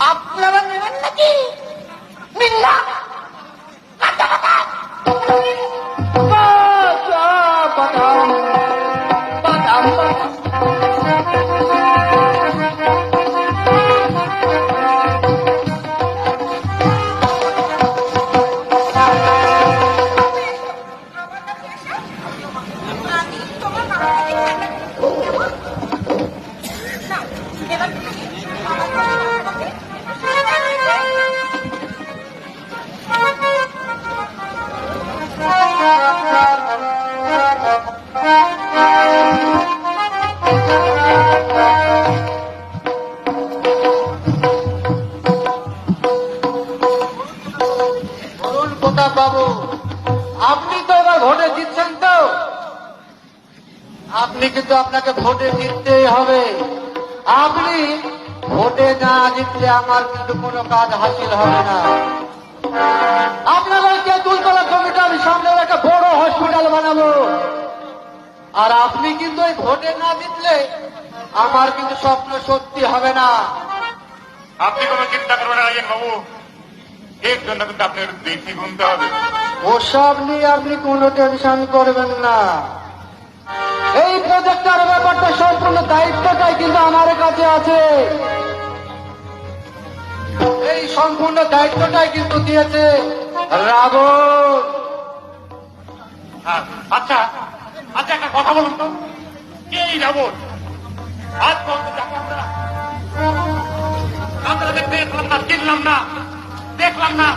আপনারা নেবেন নাকি? মিল্লা বাদাম বাদাম আপনি তো এবার ভোটে জিতছেন তো। আপনি কিন্তু আপনাকে ভোটে জিততেই হবে। আপনি ভোটে না জিতলে আমার কিন্তু কোনো কাজ হাসিল হবে না। আপনাদের তেঁতুলতলা কমিটার সামনে একটা বড় হসপিটাল বানাবো। আর আপনি কিন্তু ওই ভোটে না জিতলে আমার কিন্তু স্বপ্ন সত্যি হবে না। আপনি কোনো চিন্তা করবেন রাজেন বাবু। এর জন্য কিন্তু আপনার বেশি গুনতে হবে। ওসব নিয়ে আপনি কোনো টেনশন করবেন না। এই প্রজেক্টের ব্যাপারটা সম্পূর্ণ দায়িত্বটাই কিন্তু আমার কাছে আছে। এই সম্পূর্ণ দায়িত্বটাই কিন্তু দিয়েছে রাবণ হ্যাঁ, আচ্ছা আচ্ছা একটা কথা বলুন তো। এই রাবণ? আজ আমরা দেখলাম না দেখলাম না।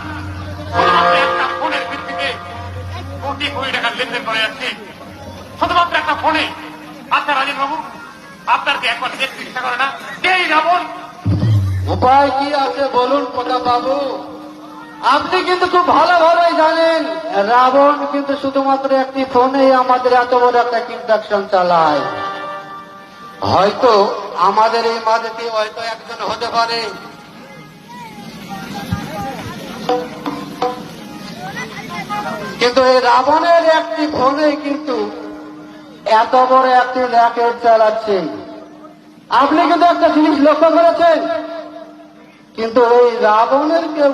যাচ্ছে শুধুমাত্র একটা ফোনে। আচ্ছা রাজেন বাবু, আপনার কি একবার দেখতে ইচ্ছা করে না? কে এই রাবণ? উপায় কি আছে বলুন, প্রতাপ বাবু? আপনি কিন্তু খুব ভালোভাবেই জানেন, রাবণ কিন্তু শুধুমাত্র একটি ফোনেই আমাদের এত বড় একটা ইন্ডাকশন চালায়। হয়তো আমাদের এই মাঝেতে হয়তো একজন হতে পারে। কিন্তু এই রাবণের একটি ফোনে কিন্তু এত বড় একটি র্যাকেট চালাচ্ছে আপনি কিন্তু একটা জিনিস লক্ষ্য করেছেন? কিন্তু ওই রাবণের কেউ